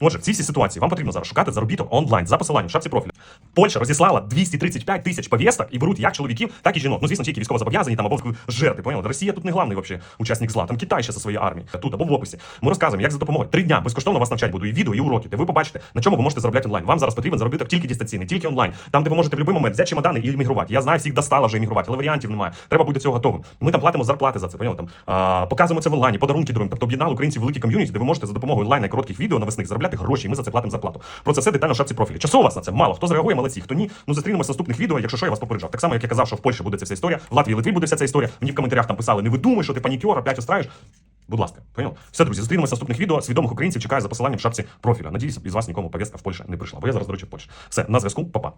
Отже, в цій всій ситуації вам потрібно зараз шукати заробіток онлайн за посиланням в шапці профілю. Польща розіслала 235 тисяч повісток і беруть як чоловіків, так і жінок. Ну, звісно, тільки військово зобов'язані там або жертви. Поняли? Росія тут не главний вообще учасник зла. Там Китай ще зі своєю армією. Тут або в описі. Ми розказуємо, як за допомогою. Три дня безкоштовно вас навчати буду і відео, і уроки. Де ви побачите, на чому ви можете заробляти онлайн. Вам зараз потрібен заробіток тільки дистанційний, тільки онлайн. Там, де ви можете в будь-який момент взяти чемодани і іммігрувати. Я знаю, всіх достало вже іммігрувати, але варіантів немає. Треба бути цього готовим. Ми там платимо зарплати за це. Поняли? Там а, показуємо це в онлайні, подарунки даруємо. Тобто об'єднали українців великі ком'юніті, де ви можете за допомогою онлайн і коротких відео навесних заробляти гроші. І ми за це платимо зарплату. Про це все детально в шапці профілі. Часу у вас на це мало. Хто зреагує, молодці, хто ні. Ну зустрінемось в наступних відео. Якщо що, я вас попереджав. Так само, як я казав, що в Польщі буде ця вся історія, в Латвії, Литві буде вся ця історія. Мені в коментарях там писали, не видумай, що ти панікер, опять устраєш. Будь ласка, понял? Все, друзі, зустрінемося в наступних відео. Свідомих українців чекаю за посиланням в шапці профіля. Надіюсь, із вас нікому повістка в Польщі не прийшла. Бо я зараз, до речі, в Польщі. Все, на зв'язку, па-па.